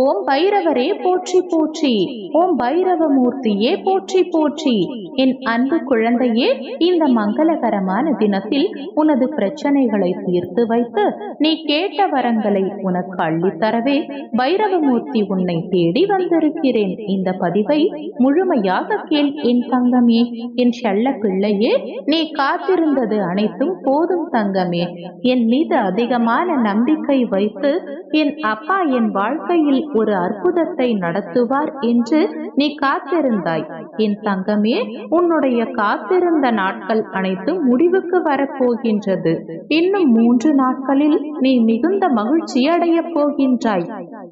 ஓம் பைரவரே போற்றி போற்றி. ஓம் பைரவமூர்த்தியே போற்றி போற்றி. என் அன்பு குழந்தையே இந்த மங்களகரமான தினத்தில் உனது பிரச்சனைகளை தீர்த்து வைத்து நீ கேட்ட வரங்களை உனக்கு அள்ளித்தரவே. பைரவமூர்த்தி உன்னை தேடி வந்திருக்கிறேன். இந்த பதிவை முழுமையாக கேள் என் தங்கமே. என் செல்ல பிள்ளையே நீ காத்திருந்தது அனைத்தும் போதும் தங்கமே. என் மீது அதிகமான நம்பிக்கை வைத்து என் அப்பா என் வாழ்க்கையில் ஒரு அற்புதத்தை நடத்துவார் என்று நீ காத்திருந்தாய். என் தங்கமே உன்னுடைய காத்திருந்த நாட்கள் அனைத்தும் முடிவுக்கு வரப்போகின்றது இன்னும் மூன்று நாட்களில் நீ மிகுந்த மகிழ்ச்சி அடையப் போகின்றாய்.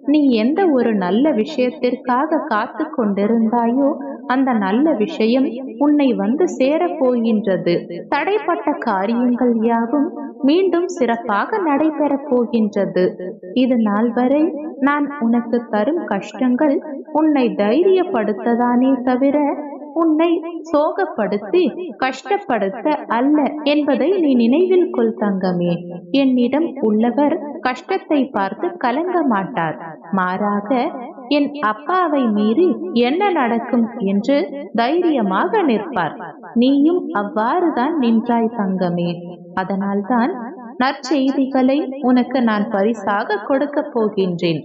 நீ எந்த ஒரு நல்ல விஷயத்திற்காக காத்து கொண்டிருந்தாயோ அந்த நல்ல விஷயம் உன்னை வந்து சேரப் போகின்றது. தடைப்பட்ட காரியங்கள் யாவும் மீண்டும் சிறப்பாக நடைபெறப் போகின்றது. இது நாள் வரை நான் உனக்கு தரும் கஷ்டங்கள் உன்னை தைரியப்படுத்ததானே தவிர உன்னை சோகப்படுத்தி கஷ்டப்படுத்த அல்ல என்பதை நீ நினைவில் கொள் தங்கமே. என்னிடம் உள்ளவர் கஷ்டத்தை பார்த்து கலங்க மாட்டார். மாறாக என் அப்பாவை மீறி என்ன நடக்கும் என்று தைரியமாக நிற்பார். நீயும் அவ்வாறுதான் நின்றாய் தங்கமே. அதனால்தான் நற்செய்திகளை உனக்கு நான் பரிசாக கொடுக்க போகின்றேன்.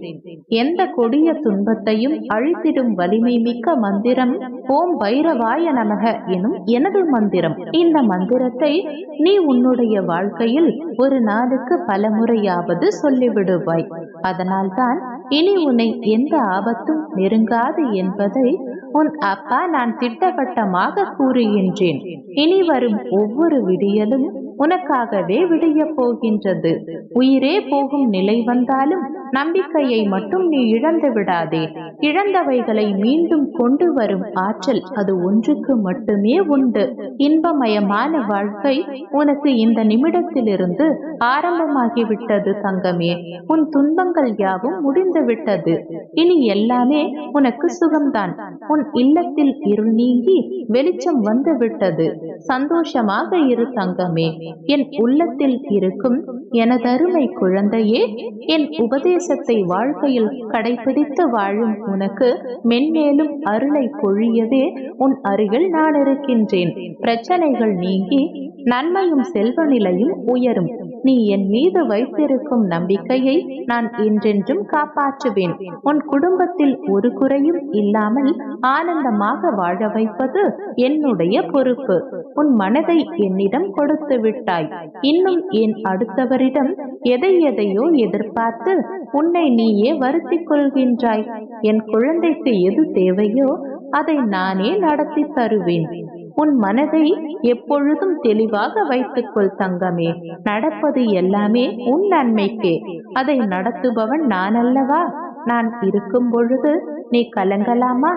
எந்த கொடிய துன்பத்தையும் அழித்திடும் வலிமை மிக்க மந்திரம் ஓம் பைரவாய நமக எனும் எனது மந்திரம். இந்த மந்திரத்தை நீ உன்னுடைய வாழ்க்கையில் ஒரு நாளுக்கு பல முறையாவது சொல்லிவிடுவாய். அதனால்தான் இனி உன்னை எந்த ஆபத்தும் நெருங்காது என்பதை உன் அப்பா நான் திட்டவட்டமாக கூறுகின்றேன். இனி வரும் ஒவ்வொரு விடியலும் உனக்காகவே விடியப் போகின்றது. உயிரே போகும் நிலை வந்தாலும் நம்பிக்கையை மட்டும் நீ இழந்து விடாதே. இழந்தவைகளை மீண்டும் கொண்டு வரும் ஆற்றல் அது ஒன்றுக்கு மட்டுமே உண்டு. இன்பமயமான வாழ்க்கை உனக்கு இந்த நிமிடத்திலிருந்து ஆரம்பமாகிவிட்டது தங்கமே. உன் துன்பங்கள் யாவும் முடிந்து விட்டது இனி எல்லாமே உனக்கு சுகம்தான். உன் இல்லத்தில் இருள் நீங்கி வெளிச்சம் வந்து விட்டது சந்தோஷமாக இரு தங்கமே. என் உள்ளத்தில் இருக்கும் எனதருமை குழந்தையே என் உபதேசத்தை வாழ்க்கையில் கடைபிடித்து வாழும் உனக்கு மென்மேலும் அருளை பொழியவே உன் அருகில் நான் இருக்கின்றேன் பிரச்சனைகள் நீங்கி நன்மையும் செல்வ நிலையும் உயரும். நீ என் மீது வைத்திருக்கும் நம்பிக்கையை நான் என்றென்றும் காப்பாற்றுவேன். உன் குடும்பத்தில் ஒரு குறையும் இல்லாமல் ஆனந்தமாக வாழ வைப்பது என்னுடைய பொறுப்பு. உன் மனதை என்னிடம் கொடுத்து விட்டாய். இன்னும் என் அடுத்தவரிடம் எதை எதையோ எதிர்பார்த்து உன்னை நீயே வருத்திக் கொள்கின்றாய். என் குழந்தைக்கு எது தேவையோ அதை நானே நடத்தி தருவேன். உன் மனதை எப்பொழுதும் தெளிவாக வைத்துக்கொள் தங்கமே. நடப்பது எல்லாமே உன் நன்மைக்கே. அதை நடத்துபவன் நான் அல்லவா? நான் இருக்கும் பொழுது நீ கலங்கலாமா?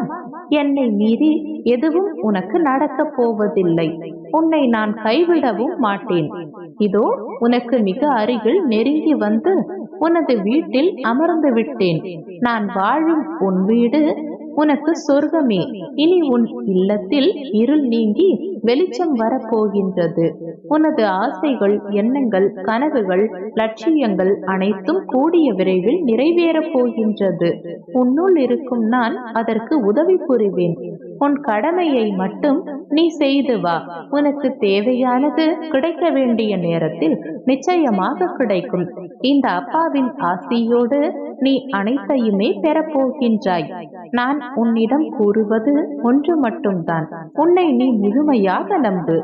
என்னை மீறி எதுவும் உனக்கு நடக்கப் போவதில்லை. உன்னை நான் கைவிடவும் மாட்டேன். இதோ உனக்கு மிக அருகில் நெருங்கி வந்து உனது வீட்டில் அமர்ந்து விட்டேன். நான் வாழும் உன் வீடு உனக்கு சொர்க்கமே. இனி உன் இல்லத்தில் இருள் நீங்கி வெளிச்சம் வரப்போகின்றது. உனது ஆசைகள் எண்ணங்கள் கனவுகள் லட்சியங்கள் அனைத்தும் கூடிய விரைவில் நிறைவேறப் போகின்றது. உன்னுள் இருக்கும் நான் அதற்கு உதவி புரிவேன். உன் கடமையை மட்டும் நீ செய்து வா. உனக்கு தேவையானது கிடைக்க வேண்டிய நேரத்தில் நிச்சயமாக கிடைக்கும். இந்த அப்பாவின் ஆசியோடு நீ அனைத்தையுமே பெறப்போகின்றாய் நான் உன்னிடம் கூறுவது ஒன்று மட்டும்தான். உன்னை நீ முழுமையாக நம்பு.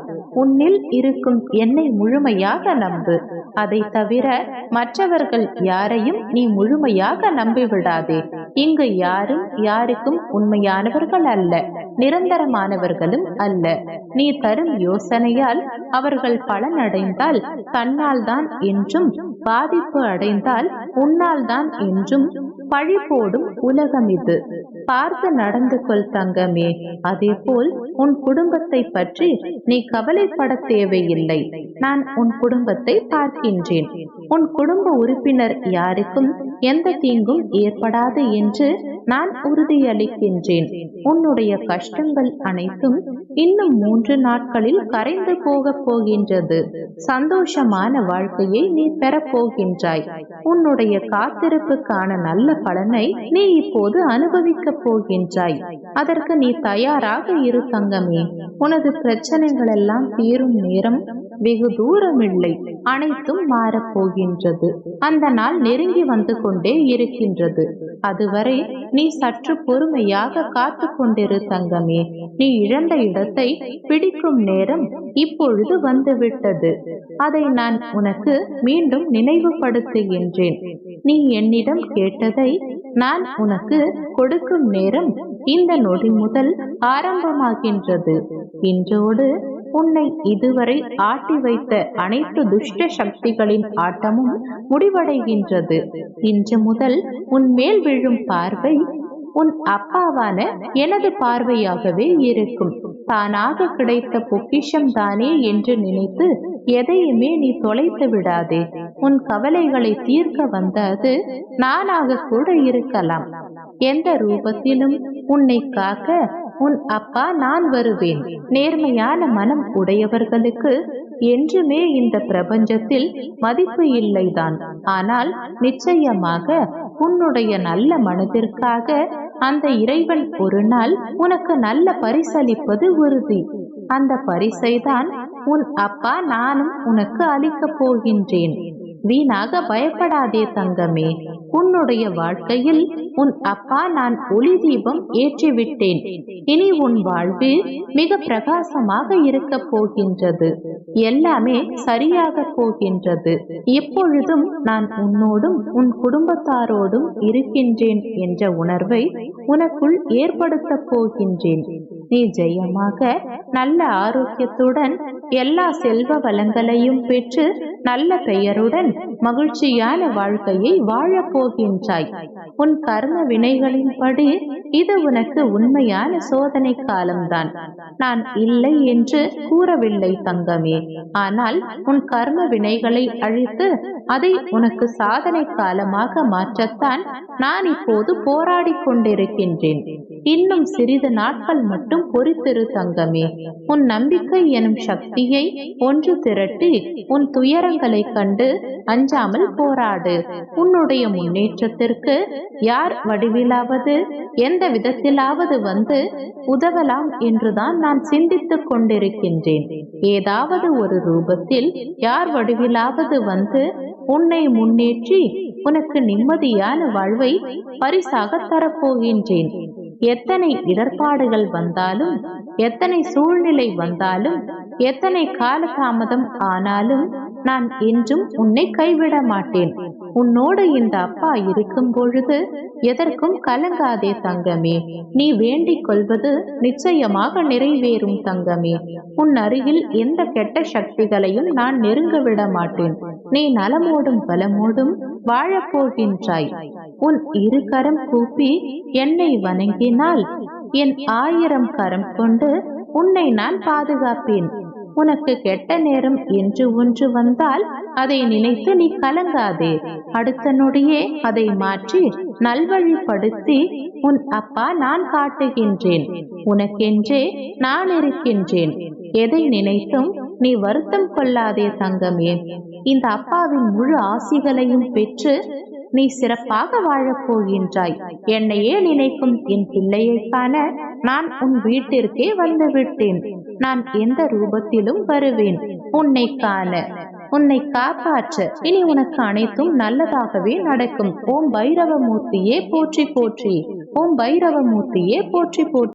உன்னில் இருக்கும் என்னை முழுமையாக நம்பு. அதை தவிர மற்றவர்கள் யாரையும் நீ முழுமையாக நம்பிவிடாதே. இங்கு யாரும் யாருக்கும் உண்மையானவர்கள் அல்ல நிரந்தரமானவர்களும் அல்ல. நீ தரும் யோசனையால் அவர்கள் பலனடைந்தால் தன்னால் தான் என்றும் பாதிப்பு அடைந்தால் உன்னால் தான் என்றும் பழி போடும் உலகம் இது. பார்த்து நடந்து கொள் தங்கமே அதேபோல் உன் குடும்பத்தை பற்றி நீ கவலைப்பட தேவையில்லை. நான் உன் குடும்பத்தை பார்க்கின்றேன். உன் குடும்ப உறுப்பினர் யாருக்கும் எந்த தீங்கும் ஏற்படாது என்று நான் உறுதியளிக்கின்றேன். உன்னுடைய கஷ்டங்கள் அனைத்தும் இன்னும் மூன்று நாட்களில் கரைந்து போகப் போகின்றது. சந்தோஷமான வாழ்க்கையை நீ பெறப்போகின்றாய் உன்னுடைய காத்திருப்புக்கான நல்ல பலனை நீ இப்போது அனுபவிக்கப் போகின்றாய். அதற்கு நீ தயாராக இரு தங்கமே. உனது பிரச்சனைகள் எல்லாம் தீரும் நேரம் வெகு தூரமில்லை. அனைத்தும் மாறப்போகின்றது. அந்த நாள் நெருங்கி வந்து கொண்டே இருக்கின்றது. அதுவரை நீ சற்று பொறுமையாக காத்து கொண்டிரு தங்கமே. நீ இழந்த இடத்தை பிடிக்கும் நேரம் இப்பொழுது வந்துவிட்டது. அதை நான் உனக்கு மீண்டும் நினைவுபடுத்துகின்றேன். நீ என்னிடம் கேட்டதை நான் உனக்கு கொடுக்கும் நேரம் இந்த நொடி முதல் ஆரம்பமாகின்றது. இன்றோடு உன்னை இதுவரை ஆட்டி வைத்த அனைத்து துஷ்ட சக்திகளின் ஆட்டமும் முடிவடைகின்றது. இன்று முதல் உன் மேல் விழும் பார்வை உன் அப்பாவான எனது பார்வையாகவே இருக்கும். தானாக கிடைத்த பொக்கிஷம் தானே என்று நினைத்து எதையுமே நீ தொலைத்து விடாதே. உன் கவலைகளை தீர்க்க வந்தது நானாக கூட இருக்கலாம். எந்த ரூபத்திலும் உன்னை காக்க உன் அப்பா நான் வருவேன். நேர்மையான மனம் உடையவர்களுக்கு என்றுமே இந்த பிரபஞ்சத்தில் மதிப்பு இல்லைதான். ஆனால் நிச்சயமாக உன்னுடைய நல்ல மனதிற்காக அந்த இறைவன் ஒரு நாள் உனக்கு நல்ல பரிசளிப்பது உறுதி. அந்த பரிசைதான் உன் அப்பா நானும் உனக்கு அளிக்கப் போகின்றேன். வீணாக பயப்படாதே தங்கமே. உன்னுடைய வாழ்க்கையில் உன் அப்பா நான் ஒளி தீபம் ஏற்றிவிட்டேன். இனி உன் வாழ்வு மிக பிரகாசமாக இருக்க போகின்றது. எல்லாமே சரியாக போகின்றது. எப்பொழுதும் நான் உன்னோடும் உன் குடும்பத்தாரோடும் இருக்கின்றேன் என்ற உணர்வை உனக்குள் ஏற்படுத்த போகின்றேன். நீ ஜெயமாக நல்ல ஆரோக்கியத்துடன் எல்லா செல்வ வளங்களையும் பெற்று நல்ல பெயருடன் மகிழ்ச்சியான வாழ்க்கையை வாழப் போகின்றாய். உன் கர்ம வினைகளின்படி இது உனக்கு உண்மையான சோதனை காலம்தான். நான் இல்லை என்று கூறவில்லை தங்கமே. ஆனால் உன் கர்ம வினைகளை அழித்து அதை உனக்கு சாதனை காலமாக மாற்றத்தான் நான் இப்போது போராடி கொண்டிருக்கின்றேன். இன்னும் சிறிது நாட்கள் மட்டும் பொறித்திரு தங்கமே. உன் நம்பிக்கை எனும் சக்தியை ஒன்று திரட்டி உன் துயரங்களை கண்டு அஞ்சாமல் போராடு. உன்னுடைய முன்னேற்றத்திற்கு யார் வடிவிலாவது எந்த விதத்திலாவது வந்து உதவலாம் என்றுதான் நான் சிந்தித்துக் கொண்டிருக்கின்றேன். ஏதாவது ஒரு ரூபத்தில் யார் வடிவிலாவது வந்து உன்னை முன்னேற்றி உனக்கு நிம்மதியான வாழ்வை பரிசாக தரப்போகின்றேன். எத்தனை இடர்பாடுகள் வந்தாலும் எத்தனை சூழ்நிலை வந்தாலும் எத்தனை காலதாமதம் ஆனாலும் நான் என்றும் உன்னை கைவிட மாட்டேன். உன்னோடு இந்த அப்பா இருக்கும் பொழுது எதற்கும் கலங்காதே தங்கமே. நீ வேண்டிக் கொள்வது நிச்சயமாக நிறைவேறும் தங்கமே. உன் அருகில் எந்த கெட்ட சக்திகளையும் நான் நெருங்க விட மாட்டேன். நீ நலமோடும் பலமோடும் வாழப்போகின்றாய் உன் இரு கரம் கூப்பி என்னை வணங்கினால் என் ஆயிரம் கரம் கொண்டு உன்னை நான் பாதுகாப்பேன். உனக்கு கெட்ட நேரம் என்று ஒன்று வந்தால் அதை நினைத்து நீ கலங்காதே. அடுத்த நொடியே அதை மாற்றி நல்வழிப்படுத்தி உன் அப்பா நான் காட்டுகின்றேன். உனக்கென்றே நான் இருக்கின்றேன். எதை நினைத்தும் நீ வருத்தம் கொள்ளாதே தங்கமே. இந்த அப்பாவின் முழு ஆசிகளையும் பெற்று நீ சிறப்பாக வாழப் போகின்றாய். என்னையே நினைக்கும் என் பிள்ளையை காண நான் உன் வீட்டிற்கே வந்து விட்டேன் நான் எந்த ரூபத்திலும் வருவேன். உன்னை காண உன்னை காப்பாற்ற இனி உனக்கு அனைத்தும் நல்லதாகவே நடக்கும். ஓம் பைரவமூர்த்தியே போற்றி போற்றி. ஓம் பைரவமூர்த்தியே போற்றி போற்றி.